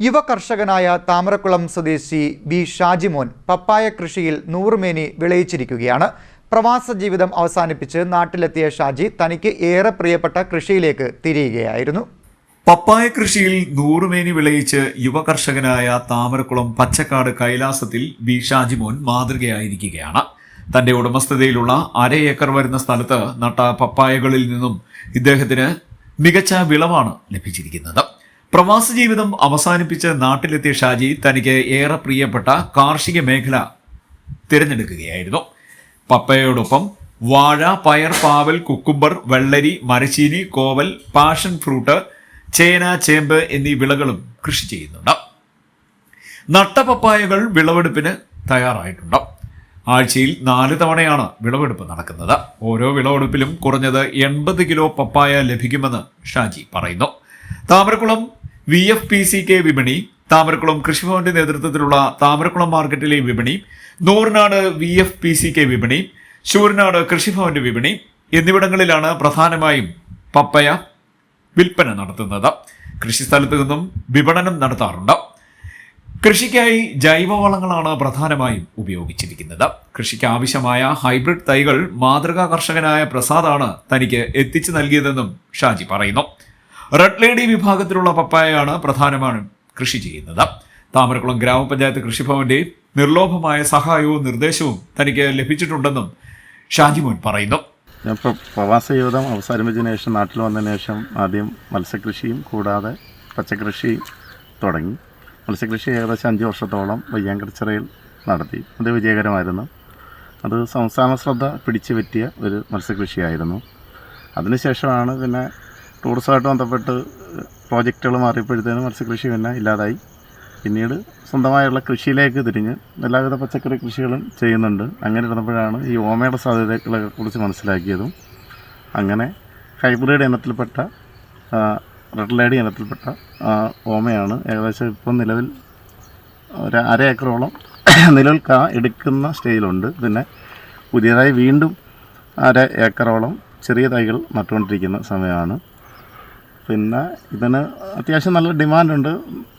യുവ കർഷകനായ താമരക്കുളം സ്വദേശി ബി ഷാജിമോൻ പപ്പായ കൃഷിയിൽ നൂറുമേനി വിളയിച്ചിരിക്കുകയാണ്. പ്രവാസ ജീവിതം അവസാനിപ്പിച്ച് നാട്ടിലെത്തിയ ഷാജി തനിക്ക് ഏറെ പ്രിയപ്പെട്ട കൃഷിയിലേക്ക് തിരിയുകയായിരുന്നു. പപ്പായ കൃഷിയിൽ നൂറുമേനി വിളയിച്ച് യുവ കർഷകനായ താമരക്കുളം പച്ചക്കാട് കൈലാസത്തിൽ ബി ഷാജിമോൻ മാതൃകയായിരിക്കുകയാണ്. തന്റെ ഉടമസ്ഥതയിലുള്ള അര ഏക്കർ വരുന്ന സ്ഥലത്ത് നട്ട പപ്പായകളിൽ നിന്നും ഇദ്ദേഹത്തിന് മികച്ച വിളവാണ് ലഭിച്ചിരിക്കുന്നത്. പ്രവാസ ജീവിതം അവസാനിപ്പിച്ച് നാട്ടിലെത്തിയ ഷാജി തനിക്ക് ഏറെ പ്രിയപ്പെട്ട കാർഷിക മേഖല തിരഞ്ഞെടുക്കുകയായിരുന്നു. പപ്പയോടൊപ്പം വാഴ പയർ പാവൽ കുക്കുംബർ വെള്ളരി മരച്ചീനി കോവൽ പാഷൻ ഫ്രൂട്ട് ചേന ചേമ്പ് എന്നീ വിളകളും കൃഷി ചെയ്യുന്നുണ്ട്. നട്ട പപ്പായകൾ വിളവെടുപ്പിന് തയ്യാറായിട്ടുണ്ട്. ആഴ്ചയിൽ നാല് തവണയാണ് വിളവെടുപ്പ് നടക്കുന്നത്. ഓരോ വിളവെടുപ്പിലും കുറഞ്ഞത് എൺപത് കിലോ പപ്പായ ലഭിക്കുമെന്ന് ഷാജി പറയുന്നു. Thamarakulam V F P C K വിപണി താമരക്കുളം കൃഷിഭവന്റെ നേതൃത്വത്തിലുള്ള താമരക്കുളം മാർക്കറ്റിലെ വിപണി Nooranad V F P C K വിപണി ശൂരനാട് കൃഷിഭവന്റെ വിപണി എന്നിവിടങ്ങളിലാണ് പ്രധാനമായും പപ്പയ വിൽപ്പന നടത്തുന്നത്. കൃഷിസ്ഥലത്ത് നിന്നും വിപണനം നടത്താറുണ്ട്. കൃഷിക്കായി ജൈവവളങ്ങളാണ് പ്രധാനമായും ഉപയോഗിച്ചിരിക്കുന്നത്. കൃഷിക്ക് ആവശ്യമായ ഹൈബ്രിഡ് തൈകൾ മാതൃകാ കർഷകനായ പ്രസാദാണ് തനിക്ക് എത്തിച്ചു നൽകിയതെന്നും ഷാജി പറയുന്നു. റെഡ് ലേഡി വിഭാഗത്തിലുള്ള പപ്പായയാണ് പ്രധാനമായും കൃഷി ചെയ്യുന്നത്. താമരക്കുളം ഗ്രാമപഞ്ചായത്ത് കൃഷിഭവന്റെ നിർലോഭമായ സഹായവും നിർദ്ദേശവും തനിക്ക് ലഭിച്ചിട്ടുണ്ടെന്നും ഷാജിമോൻ പറയുന്നു. ഞാൻ പ്രവാസ ജീവിതം അവസാനിപ്പിച്ചതിന് ശേഷം നാട്ടിൽ വന്നതിന് ശേഷം ആദ്യം മത്സ്യകൃഷിയും കൂടാതെ പച്ചക്കൃഷി തുടങ്ങി. മത്സ്യകൃഷി ഏകദേശം അഞ്ച് വർഷത്തോളം വയ്യാങ്കടച്ചിറയിൽ നടത്തി. അത് വിജയകരമായിരുന്നു. അത് സംസ്ഥാന ശ്രദ്ധ പിടിച്ചു പറ്റിയ ഒരു മത്സ്യകൃഷിയായിരുന്നു. അതിനുശേഷമാണ് പിന്നെ ടൂറിസമായിട്ട് ബന്ധപ്പെട്ട് പ്രോജക്റ്റുകൾ മാറിയപ്പോഴത്തേനും മത്സ്യകൃഷി പിന്നെ ഇല്ലാതായി. പിന്നീട് സ്വന്തമായുള്ള കൃഷിയിലേക്ക് തിരിഞ്ഞ് എല്ലാവിധ പച്ചക്കറി കൃഷികളും ചെയ്യുന്നുണ്ട്. അങ്ങനെ ഇരുന്നപ്പോഴാണ് ഈ ഓമയുടെ സാധ്യതകളെ കുറിച്ച് മനസ്സിലാക്കിയതും. അങ്ങനെ ഹൈബ്രിഡ് ഇനത്തിൽപ്പെട്ട റെഡ് ലേഡി ഇനത്തിൽപ്പെട്ട ഓമയാണ് ഏകദേശം ഇപ്പം നിലവിൽ ഒരു അര ഏക്കറോളം നിലവിൽ കാ എടുക്കുന്ന സ്റ്റേജിലുണ്ട് പിന്നെ പുതിയതായി വീണ്ടും അര ഏക്കറോളം ചെറിയ തൈകൾ നട്ടുകൊണ്ടിരിക്കുന്ന സമയമാണ്. പിന്നെ ഇതിന് അത്യാവശ്യം നല്ല ഡിമാൻഡുണ്ട്.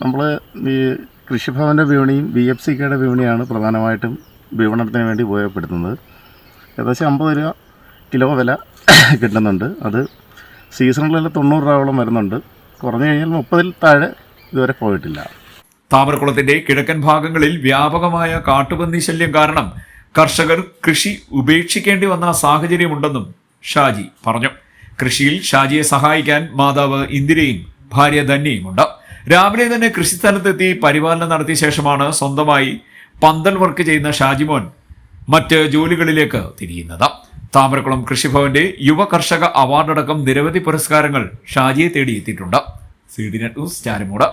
നമ്മൾ ഈ കൃഷിഭവന്റെ വിപണിയും ബി എഫ് സി കെയുടെ വിപണിയാണ് പ്രധാനമായിട്ടും വിപണനത്തിന് വേണ്ടി ഉപയോഗപ്പെടുത്തുന്നത്. ഏകദേശം അമ്പത് രൂപ കിലോ വില കിട്ടുന്നുണ്ട്. അത് സീസണിൽ തൊണ്ണൂറ് രൂപയോളം വരുന്നുണ്ട്. കുറഞ്ഞു കഴിഞ്ഞാൽ മുപ്പതിൽ താഴെ ഇതുവരെ പോയിട്ടില്ല. താമരക്കുളത്തിന്റെ കിഴക്കൻ ഭാഗങ്ങളിൽ വ്യാപകമായ കാട്ടുപന്നി ശല്യം കാരണം കർഷകർ കൃഷി ഉപേക്ഷിക്കേണ്ടി വന്ന സാഹചര്യമുണ്ടെന്നും ഷാജി പറഞ്ഞു. കൃഷിയിൽ ഷാജിയെ സഹായിക്കാൻ മാതാവ് ഇന്ദിരയും ഭാര്യ ധന്യയുമുണ്ട് രാവിലെ തന്നെ കൃഷിസ്ഥലത്തെത്തി പരിപാലനം നടത്തിയ ശേഷമാണ് സ്വന്തമായി പന്തൽ വർക്ക് ചെയ്യുന്ന ഷാജിമോൻ മറ്റ് ജോലികളിലേക്ക് തിരിയുന്നത്. താമരക്കുളം കൃഷിഭവന്റെ യുവ കർഷക അവാർഡടക്കം നിരവധി പുരസ്കാരങ്ങൾ ഷാജിയെ തേടിയെത്തിയിട്ടുണ്ട്. C D net news Charummoodu